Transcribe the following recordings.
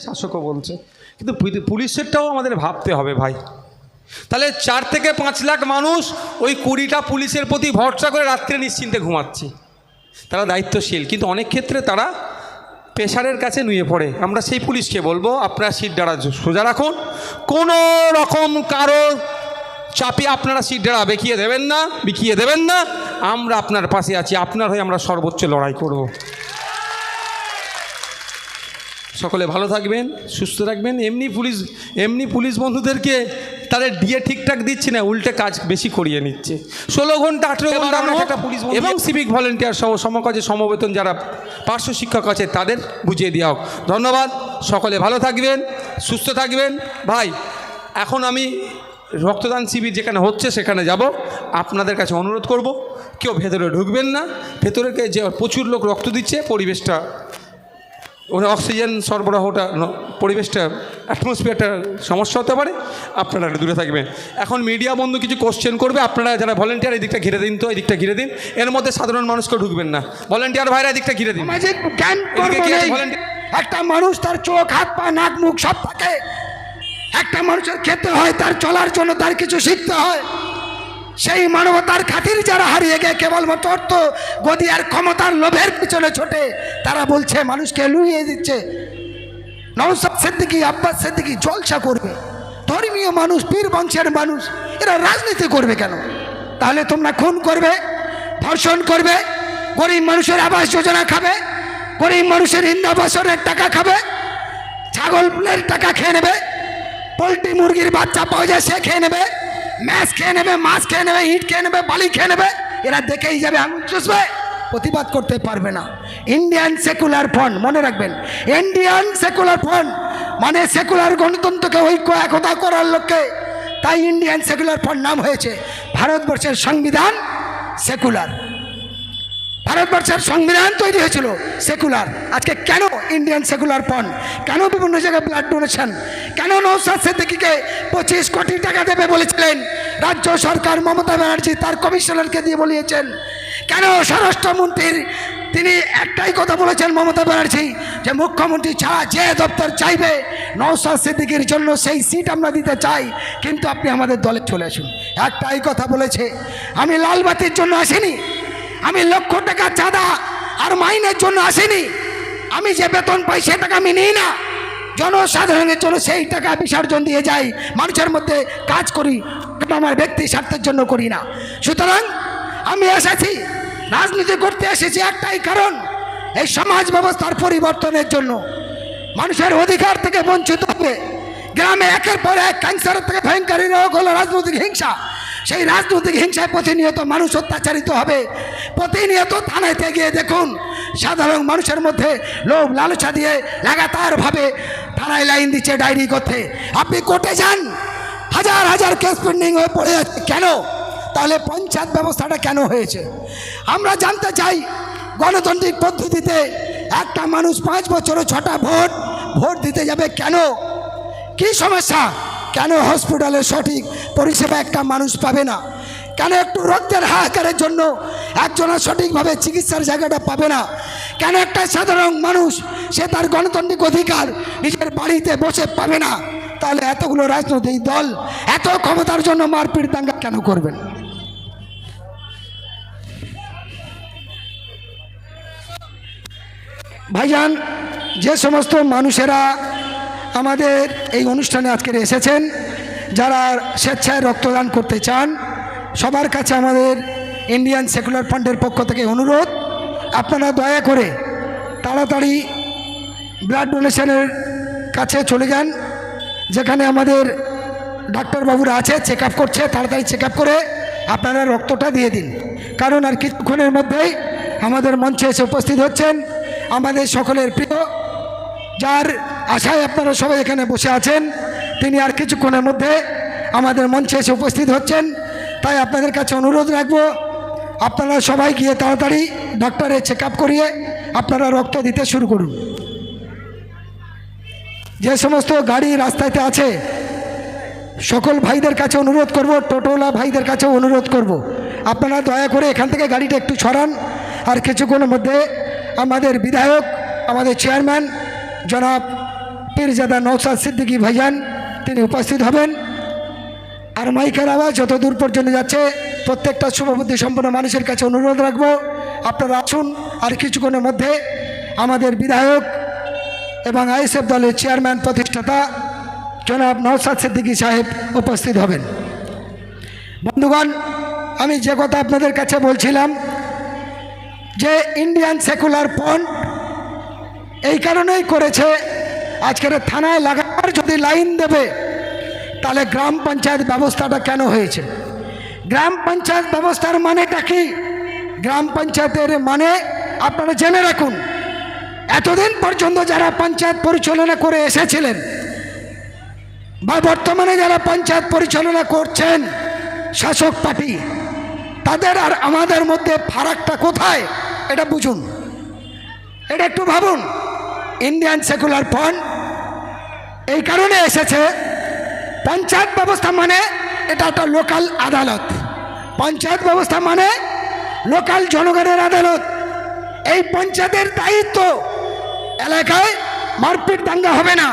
শাসকও বলছে। কিন্তু পুলি- পুলিশেরটাও আমাদের ভাবতে হবে ভাই। তাহলে চার থেকে পাঁচ লাখ মানুষ ওই কুড়িটা পুলিশের প্রতি ভরসা করে রাত্রে নিশ্চিন্তে ঘুমাচ্ছে। তারা দায়িত্বশীল, কিন্তু অনেক ক্ষেত্রে তারা প্রেশারের কাছে নুয়ে পড়ে। আমরা সেই পুলিশকে বলব, আপনারা সিট ডাড়া সোজা রাখুন। কোনো রকম কারও চাপে আপনারা সিট ডাড়া বেঁকিয়ে দেবেন না, বিকিয়ে দেবেন না। আমরা আপনার পাশে আছি, আপনার হয়ে আমরা সর্বোচ্চ লড়াই করব। সকলে ভালো থাকবেন সুস্থ থাকবেন। এমনি পুলিশ এমনি পুলিশ বন্ধুদেরকে তাদের ডিএ ঠিকঠাক দিচ্ছে না উল্টে কাজ বেশি করিয়ে নিচ্ছে। ষোলো ঘণ্টা আঠেরো ঘণ্টা একটা পুলিশ এবং সিভিক ভলেন্টিয়ার সহ সমকাজে সমবেতন যারা পার্শ্ব শিক্ষক আছে তাদের বুঝিয়ে দেওয়া হোক। ধন্যবাদ সকলে ভালো থাকবেন সুস্থ থাকবেন। ভাই এখন আমি রক্তদান শিবির যেখানে হচ্ছে সেখানে যাব। আপনাদের কাছে অনুরোধ করব কেউ ভেতরে ঢুকবেন না। ভেতরে যে প্রচুর লোক রক্ত দিচ্ছে পরিবেশটা ওরা অক্সিজেন সরবরাহটা পরিবেশটা অ্যাটমসফিয়ারটা সমস্যা হতে পারে আপনারা একটু দূরে থাকবেন। এখন মিডিয়া বন্ধু কিছু কোশ্চেন করবে আপনারা যারা ভলেন্টিয়ার এই দিকটা ঘিরে দিন তো এই দিকটা ঘিরে দিন। এর মধ্যে সাধারণ মানুষকে ঢুকবেন না। ভলেন্টিয়ার ভাইরা এই দিকটা ঘিরে দিন? একটা মানুষ তার চোখ হাত পা নাক মুখ সব থাকে। একটা মানুষের খেতে হয় তার চলার জন্য তার কিছু শিখতে হয়। সেই মানবতার খাতির যারা হারিয়ে গিয়ে কেবলমাত্র অর্থ, গদি আর ক্ষমতার লোভের পিছনে ছোটে, তারা বলছে, মানুষকে লুইয়ে দিচ্ছে। নৌসাদ সিদ্দিকি, আব্বাস সিদ্দিকি জলসা করবে। ধর্মীয় মানুষ, পীর বংশের মানুষ, এরা রাজনীতি করবে কেন? তাহলে তোমরা খুন করবে, ধর্ষণ করবে, গরিব মানুষের আবাস যোজনা খাবে, গরিব মানুষের ইন্দাবাসনের টাকা খাবে ছাগলের টাকা খেয়ে নেবে, পোলট্রি মুরগির বাচ্চা পাওয়া যায় সে খেয়ে নেবে ম্যাচ খেয়ে নেবে, মাছ খেয়ে নেবে, ইট খেয়ে নেবে, বালি খেয়ে নেবে, এরা দেখেই যাবে, আঙুল চুষবে, প্রতিবাদ করতে পারবে না। ইন্ডিয়ান সেকুলার ফ্রন্ট মনে রাখবেন ইন্ডিয়ান সেকুলার ফ্রন্ট মানে সেকুলার গণতন্ত্রকে ঐক্য, একতা করার লক্ষ্যে, তাই ইন্ডিয়ান সেকুলার ফ্রন্ট নাম হয়েছে ভারতবর্ষের সংবিধান সেকুলার ভারতবর্ষের সংবিধান তৈরি হয়েছিল সেকুলার আজকে কেন ইন্ডিয়ান সেকুলার ফন্ড কেন বিভিন্ন জায়গায় ব্লাড ডোনেশন কেন নৌসাদ সিদ্দিকিকে পঁচিশ কোটি টাকা দেবে বলেছিলেন রাজ্য সরকার মমতা ব্যানার্জি, তার কমিশনারকে দিয়ে বলিয়েছেন। কেন স্বরাষ্ট্রমন্ত্রীর, তিনি একটাই কথা বলেছেন মমতা ব্যানার্জি, যে মুখ্যমন্ত্রী ছাড়া যে দপ্তর চাইবে নৌসাদ সিদ্দিকির জন্য সেই সিট আমরা দিতে চাই, কিন্তু আপনি আমাদের দলে চলে আসুন। একটাই কথা বলেছে, আমি লালবাতির জন্য আসিনি, আমি লক্ষ টাকা চাঁদা আর মাইনের জন্য আসিনি, আমি যে বেতন পাই সে টাকা আমি নিই না। জনসাধারণের জন্য সেই টাকা বিসর্জন দিয়ে যাই, মানুষের মধ্যে কাজ করি আমার ব্যক্তি স্বার্থের জন্য করি না। সুতরাং আমি এসেছি, রাজনীতি করতে এসেছি একটাই কারণ, এই সমাজ ব্যবস্থার পরিবর্তনের জন্য। মানুষের অধিকার থেকে বঞ্চিত হবে। গ্রামে একের পর এক ক্যান্সারের থেকে ভয়ঙ্করী রোগ হলো রাজনৈতিক হিংসা। সেই রাজনৈতিক হিংসায় প্রতিনিয়ত মানুষ অত্যাচারিত হবে। প্রতিনিয়ত থানাতে গিয়ে দেখুন, সাধারণ মানুষের মধ্যে লোভ লালসা দিয়ে লাগাতারভাবে থানায় লাইন দিচ্ছে ডায়েরি করতে। আপনি কোর্টে যান। হাজার হাজার কেস পেন্ডিং হয়ে পড়ে যাচ্ছে কেন? তাহলে পঞ্চায়েত ব্যবস্থাটা কেন হয়েছে? আমরা জানতে চাই, গণতান্ত্রিক পদ্ধতিতে একটা মানুষ পাঁচ বছরে ছটা ভোট ভোট দিতে যাবে কেন? কি সমস্যা? কেন হসপিটালে সঠিক পরিষেবা একটা মানুষ পাবে না? কেন একটু রক্তের হাহাকারের জন্য একজনের সঠিকভাবে চিকিৎসার জায়গাটা পাবে না? কেন একটা সাধারণ মানুষ সে তার গণতান্ত্রিক অধিকার নিজের বাড়িতে বসে পাবে না। তাহলে এতগুলো রাজনৈতিক দল এত ক্ষমতার জন্য মারপিট দাঙ্গা কেন করবেন? ভাইজান, যে সমস্ত মানুষেরা আমাদের এই অনুষ্ঠানে আজকে এসেছেন, যারা স্বেচ্ছায় রক্তদান করতে চান, সবার কাছে আমাদের ইন্ডিয়ান সেকুলার ফান্ডের পক্ষ থেকে অনুরোধ, আপনারা দয়া করে তাড়াতাড়ি ব্লাড ডোনেশনের কাছে চলে যান। যেখানে আমাদের ডাক্তারবাবুরা আছে চেক আপ করছে, তাড়াতাড়ি চেক আপ করে আপনারা রক্তটা দিয়ে দিন। কারণ আর কিছুক্ষণের মধ্যেই আমাদের মঞ্চে এসে উপস্থিত হচ্ছেন আমাদের সকলের প্রিয়, যার আশায় আপনারা সবাই এখানে বসে আছেন, তিনি আর কিছুক্ষণের মধ্যে আমাদের মঞ্চে এসে উপস্থিত হচ্ছেন। তাই আপনাদের কাছে অনুরোধ রাখব, আপনারা সবাই গিয়ে তাড়াতাড়ি ডক্টরের চেক আপ করিয়ে আপনারা রক্ত দিতে শুরু করুন। যে সমস্ত গাড়ি রাস্তাতে আছে, সকল ভাইদের কাছে অনুরোধ করব টোটোলা ভাইদের কাছে অনুরোধ করব। আপনারা দয়া করে এখান থেকে গাড়িটা একটু ছড়ান আর কিছুক্ষণের মধ্যে আমাদের বিধায়ক, আমাদের চেয়ারম্যান, জনাব পীরজাদা নৌসাদ সিদ্দিকী ভাইজান, তিনি উপস্থিত হবেন। আর মাইকের আওয়াজ যত দূর পর্যন্ত যাচ্ছে, প্রত্যেকটা শুভবুদ্ধি সম্পন্ন মানুষের কাছে অনুরোধ রাখব। আপনারা আসুন, আর কিছুক্ষণের মধ্যে আমাদের বিধায়ক এবং আইএসএফ দলের চেয়ারম্যান প্রতিষ্ঠাতা জনাব নওসাদ সিদ্দিকী সাহেব উপস্থিত হবেন। বন্ধুগণ, আমি যে কথা আপনাদের কাছে বলছিলাম যে ইন্ডিয়ান সেকুলার ফ্রন্ট এই কারণেই করেছে, আজকের থানায় লাগাবার যদি লাইন দেবে, তাহলে গ্রাম পঞ্চায়েত ব্যবস্থাটা কেন হয়েছে? গ্রাম পঞ্চায়েত ব্যবস্থার মানেটা কি? গ্রাম পঞ্চায়েতের মানে আপনারা জেনে রাখুন। এতদিন পর্যন্ত যারা পঞ্চায়েত পরিচালনা করে এসেছিলেন বা বর্তমানে যারা পঞ্চায়েত পরিচালনা করছেন শাসক পার্টি, তাদের আর আমাদের মধ্যে ফারাকটা কোথায়? এটা বুঝুন। এটা একটু ভাবুন। ইন্ডিয়ান সেকুলার ফ্রন্ট এই কারণে এসেছে, পঞ্চায়েত ব্যবস্থা মানে এটা একটা লোকাল আদালত। পঞ্চায়েত ব্যবস্থা মানে লোকাল জনগণের আদালত। এই পঞ্চায়েতের দায়িত্ব এলাকায় মারপিট দাঙ্গা হবে না।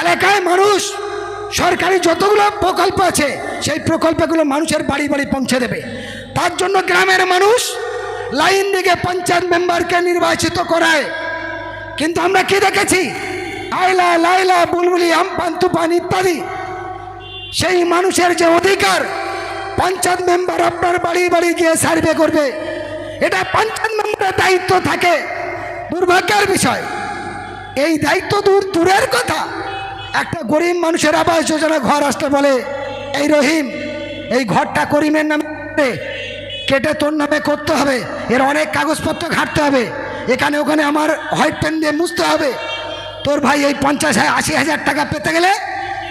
এলাকায় মানুষ, সরকারি যতগুলো প্রকল্প আছে, সেই প্রকল্পগুলো মানুষের বাড়ি বাড়ি পৌঁছে দেবে। তার জন্য গ্রামের মানুষ লাইন দিকে পঞ্চায়েত মেম্বারকে নির্বাচিত করায়। কিন্তু আমরা কি দেখেছি? আইলা লাইলা বুলবুলি, আমপান, তুফান ইত্যাদি। সেই মানুষের যে অধিকার, পঞ্চায়েত মেম্বার আপনার বাড়ি বাড়ি গিয়ে সার্ভে করবে। এটা পঞ্চায়েত মেম্বারের দায়িত্ব থাকে। দুর্ভাগ্যের বিষয়। এই দায়িত্ব দূর, দূরের কথা। একটা গরিব মানুষের আবাস যোজনা ঘর আসতে বলে, এই রহিম, এই ঘরটা করিমের নামে কেটে তোর নামে করতে হবে। এর অনেক কাগজপত্র ঘাটতে হবে। এখানে, ওখানে আমার হোয়াইট পেন দিয়ে মুছতে হবে। তোর ভাই এই পঞ্চাশ আশি হাজার টাকা পেতে গেলে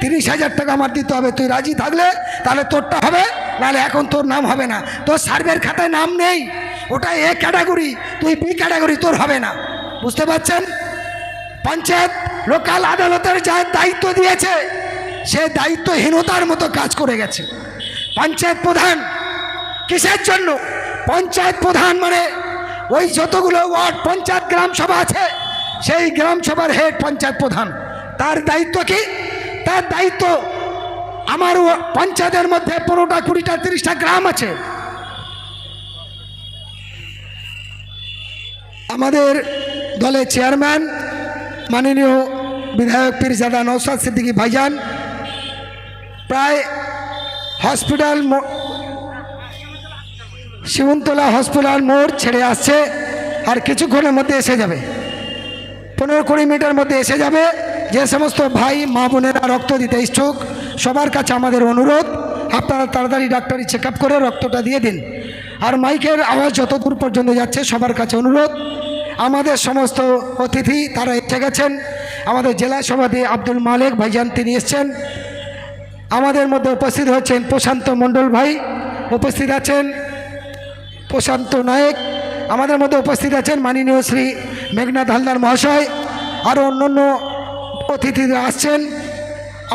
তিরিশ হাজার টাকা আমার দিতে হবে। তুই রাজি থাকলে তাহলে তোরটা হবে, নাহলে এখন তোর নাম হবে না। তোর সার্ভের খাতায় নাম নেই। ওটা এ ক্যাটাগরি, তুই বি ক্যাটাগরি, তোর হবে না। বুঝতে পারছেন? পঞ্চায়েত লোকাল আদালতের যা দায়িত্ব দিয়েছে, সে দায়িত্বহীনতার মতো কাজ করে গেছে। পঞ্চায়েত প্রধান কিসের জন্য? পঞ্চায়েত প্রধান মানে ওই যতগুলো ওয়ার্ড পঞ্চায়েত গ্রাম সভা আছে, সেই গ্রাম সভার হেড পঞ্চায়েত প্রধান। তার দায়িত্ব কি? তার দায়িত্ব আমার পঞ্চায়েতের মধ্যে পনেরোটা, কুড়িটা, তিরিশটা গ্রাম আছে। আমাদের দলের চেয়ারম্যান, মাননীয় বিধায়ক পীরজাদা নৌসাদ সিদ্দিকী ভাইজান, প্রায় হসপিটাল শিবন্তলা হসপিটাল মোড় ছেড়ে আসছে, আর কিছুক্ষণের মধ্যে এসে যাবে। পনেরো কুড়ি মিনিটের মধ্যে এসে যাবে। যে সমস্ত ভাই, মা বোনেরা রক্ত দিতে ইচ্ছুক, সবার কাছে আমাদের অনুরোধ, আপনারা তাড়াতাড়ি ডাক্তারি চেক করে রক্তটা দিয়ে দিন। আর মাইকের আওয়াজ যত দূর পর্যন্ত যাচ্ছে, সবার কাছে অনুরোধ আমাদের সমস্ত অতিথি তারা এসে গেছেন। আমাদের জেলা সভাপতি আব্দুল মালিক ভাইজান তিনি এসছেন। আমাদের মধ্যে উপস্থিত হচ্ছেন প্রশান্ত মণ্ডল ভাই, উপস্থিত আছেন প্রশান্ত নায়ক, আমাদের মধ্যে উপস্থিত আছেন মাননীয় শ্রী মেঘনাথ হালদার মহাশয় আরও অন্যান্য অতিথিরা আসছেন।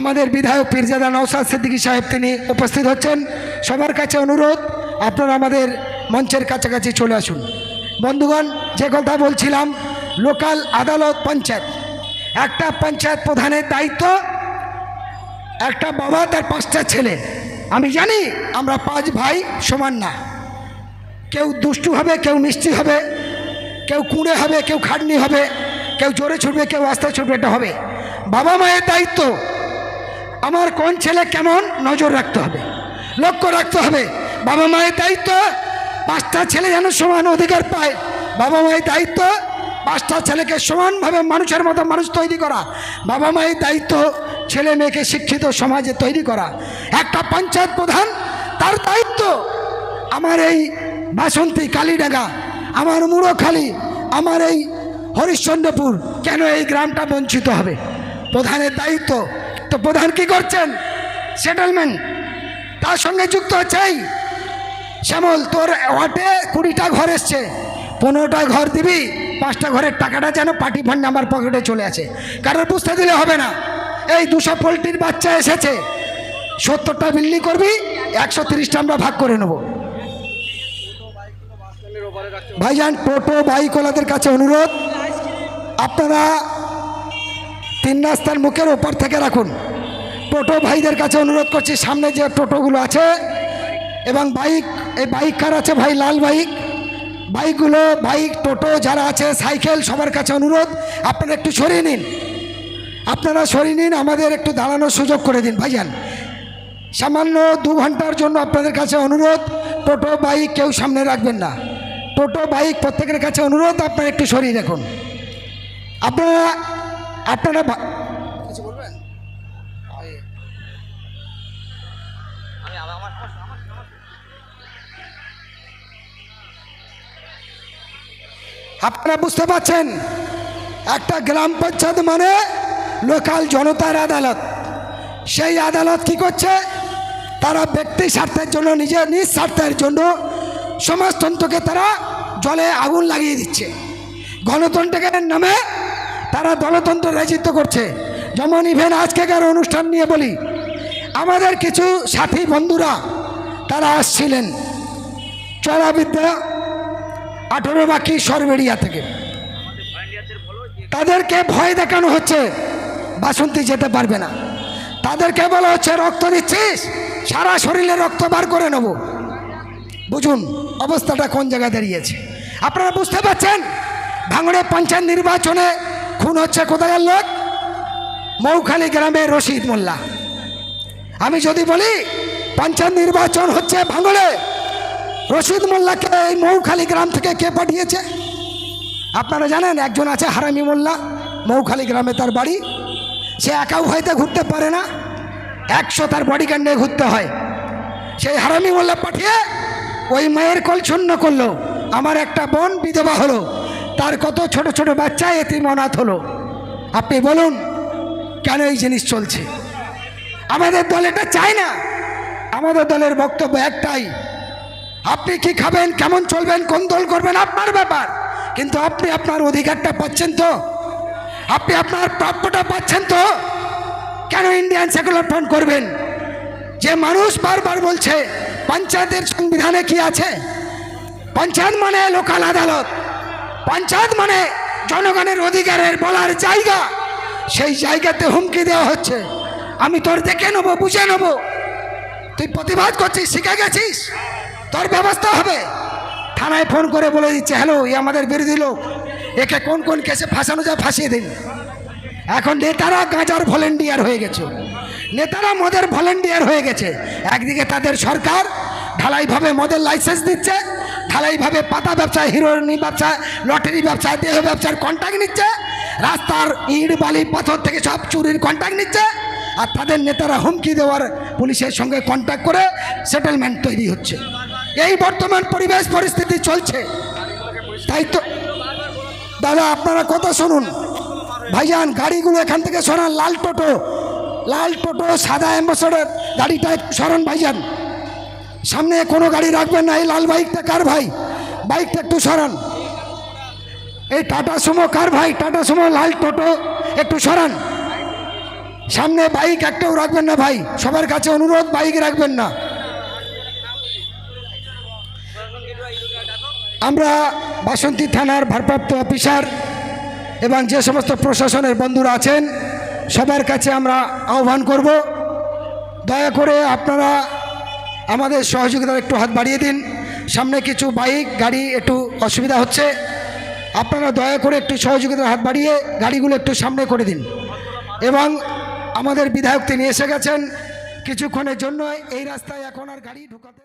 আমাদের বিধায়ক পীরজাদা নওসাদ সিদ্দিকী সাহেব তিনি উপস্থিত হচ্ছেন। সবার কাছে অনুরোধ, আপনারা আমাদের মঞ্চের কাছাকাছি চলে আসুন। বন্ধুগণ, যে কথা বলছিলাম, লোকাল আদালত পঞ্চায়েত। একটা পঞ্চায়েত প্রধানের দায়িত্ব, একটা বাবা তার পাঁচটা ছেলে। আমি জানি আমরা পাঁচ ভাই সমান না। কেউ দুষ্টু হবে, কেউ মিষ্টি হবে, কেউ কুঁড়ে হবে, কেউ খাটনি হবে, কেউ জোরে ছুটবে, কেউ আস্তে ছুটবে, এটা হবে। বাবা মায়ের দায়িত্ব, আমার কোন ছেলে কেমন নজর রাখতে হবে? লক্ষ্য রাখতে হবে। বাবা মায়ের দায়িত্ব পাঁচটা ছেলে যেন সমান অধিকার পায়। বাবা মায়ের দায়িত্ব, পাঁচটা ছেলেকে সমানভাবে মানুষের মতো মানুষ তৈরি করা। বাবা মায়ের দায়িত্ব, ছেলে মেয়েকে শিক্ষিত সমাজে তৈরি করা। একটা পঞ্চায়েত প্রধান, তার দায়িত্ব, আমার এই বাসন্তী কালীডাঙ্গা, আমার মুড়োখালী আমার এই হরিশ্চন্দ্রপুর, কেন এই গ্রামটা বঞ্চিত হবে? প্রধানের দায়িত্ব। তো প্রধান কি করছেন? সেটেলমেন্ট তার সঙ্গে যুক্ত হচ্ছেই শ্যামল, তোর ওয়াটে কুড়িটা ঘর এসছে। পনেরোটা ঘর দিবি, পাঁচটা ঘরের টাকাটা যেন পার্টি ফান্ড আমার পকেটে চলে আসে কারোর বুঝতে দিলে হবে না। এই দুশো পোলট্রির বাচ্চা এসেছে। সত্তরটা বিল্ডিং করবি, একশো তিরিশটা আমরা ভাগ করে নেব। ভাইজান, টোটো বাইকওয়ালাদের কাছে অনুরোধ, আপনারা তিন রাস্তার মুখের ওপর থেকে রাখুন। টোটো ভাইদের কাছে অনুরোধ করছি, সামনে যে টোটোগুলো আছে এবং বাইক, এই বাইক কার আছে ভাই? লাল বাইক। বাইকগুলো, বাইক, টোটো যারা আছে, সাইকেল, সবার কাছে অনুরোধ, আপনারা একটু সরিয়ে নিন। আপনারা সরিয়ে নিন, আমাদের একটু দাঁড়ানোর সুযোগ করে দিন, ভাইজান। সামান্য দু ঘণ্টার জন্য আপনাদের কাছে অনুরোধ, টোটো, বাইক কেউ সামনে রাখবেন না। টোটো, বাইক প্রত্যেকের কাছে অনুরোধ, আপনারা একটু সরিয়ে রাখুন আপনারা আপনারা আপনারা বুঝতে পারছেন? একটা গ্রাম পঞ্চায়েত মানে লোকাল জনতার আদালত। সেই আদালত কি করছে? তারা ব্যক্তি স্বার্থের জন্য নিজের নিজ স্বার্থের জন্য সমাজতন্ত্রকে তারা জলে আগুন লাগিয়ে দিচ্ছে। গণতন্ত্রের নামে তারা দলতন্ত্র রাজিত্ব করছে। যেমন ইভেন আজকে আজকেকার অনুষ্ঠান নিয়ে বলি আমাদের কিছু সাথী বন্ধুরা তারা আসছিলেন চড়াবিদ্যা আঠেরো বাকি সরবেড়িয়া থেকে। তাদেরকে ভয় দেখানো হচ্ছে, বাসন্তী যেতে পারবে না। তাদেরকে বলা হচ্ছে, রক্ত দিচ্ছিস, সারা শরীরে রক্ত বার করে নেব। বুঝুন, অবস্থাটা কোন জায়গায় দাঁড়িয়েছে। আপনারা বুঝতে পারছেন? ভাঙড়ে পঞ্চায়েত নির্বাচনে খুন হচ্ছে কোথাকার লোক? মৌখালী গ্রামে রশিদ মোল্লা। আমি যদি বলি, পঞ্চায়েত নির্বাচন হচ্ছে ভাঙড়ে। রশিদ মোল্লাকে এই মৌখালী গ্রাম থেকে কে পাঠিয়েছে? আপনারা জানেন, একজন আছে হারামি মোল্লা, মৌখালী গ্রামে তার বাড়ি। সে একাও হয়তো ঘুরতে পারে না, একশো তার বডিগার্ড নিয়ে ঘুরতে হয়। সেই হারামি মোল্লা পাঠিয়ে ওই মায়ের কল শূন্য করল। আমার একটা বোন বিধবা হলো, তার কত ছোট ছোট বাচ্চা এতিম অনাথ হলো। আপনি বলুন, কেন এই জিনিস চলছে? আমাদের দল এটা চায় না। আমাদের দলের বক্তব্য একটাই, আপনি কি খাবেন, কেমন চলবেন, কোন দল করবেন, আপনার ব্যাপার। কিন্তু আপনি আপনার অধিকারটা পাচ্ছেন তো। আপনি আপনার প্রাপ্যটা পাচ্ছেন তো। কেন ইন্ডিয়ান সেকুলার ফ্রন্ট করবেন? যে মানুষ বারবার বলছে, পঞ্চায়েতের সংবিধানে কি আছে? পঞ্চায়েত মানে লোকাল আদালত। পঞ্চায়েত মানে জনগণের অধিকারের বলার জায়গা। সেই জায়গাতে হুমকি দেওয়া হচ্ছে। আমি তোর দেখে নেব, বুঝে নেব। তুই প্রতিবাদ করছিস, শিখে গেছিস? তোর ব্যবস্থা হবে। থানায় ফোন করে বলে দিচ্ছে, হ্যালো এ আমাদের বিরোধী লোক। একে কোন কোন কেসে ফাঁসানো যায় ফাঁসিয়ে দিন। এখন নেতারা গাঁজার ভলেন্টিয়ার হয়ে গেছে। নেতারা মদের ভলেন্টিয়ার হয়ে গেছে। একদিকে তাদের সরকার ঢালাইভাবে মদের লাইসেন্স দিচ্ছে, ঢালাইভাবে পাতা ব্যবসা হিরোইনি ব্যবসা লটারি ব্যবসা দেহ ব্যবসার কন্ট্যাক্ট নিচ্ছে, রাস্তার ইট, বালি, পাথর থেকে সব চুরির কন্ট্যাক্ট নিচ্ছে। আর তাদের নেতারা হুমকি দেওয়ার পুলিশের সঙ্গে কন্ট্যাক্ট করে সেটেলমেন্ট তৈরি হচ্ছে। এই বর্তমান পরিবেশ পরিস্থিতি চলছে। তাই তো দাদা, আপনারা কথা শুনুন। ভাইজান, গাড়িগুলো এখান থেকে সরান, লাল টোটো। লাল টোটো সাদা অ্যাম্বাসেডার। গাড়িটা একটু সরান, ভাইজান। সামনে কোনো গাড়ি রাখবেন না। এই লাল বাইকটা কার ভাই? বাইকটা একটু সরান। এই টাটা সুমো কার ভাই? টাটা সুমো লাল টোটো। একটু সরান। সামনে বাইক, একটাও রাখবেন না ভাই। সবার কাছে অনুরোধ, বাইক রাখবেন না। আমরা বাসন্তী থানার ভারপ্রাপ্ত অফিসার এবং যে সমস্ত প্রশাসনের বন্ধুরা আছেন, সবার কাছে আমরা আহ্বান করব। দয়া করে আপনারা আমাদের সহযোগিতার একটু হাত বাড়িয়ে দিন। সামনে কিছু বাইক, গাড়ি একটু অসুবিধা হচ্ছে। আপনারা দয়া করে একটু সহযোগিতার হাত বাড়িয়ে গাড়িগুলো একটু সামনে করে দিন। এবং আমাদের বিধায়ক তিনি এসে গেছেন। কিছুক্ষণের জন্য এই রাস্তায় এখন আর গাড়ি ঢুকাতে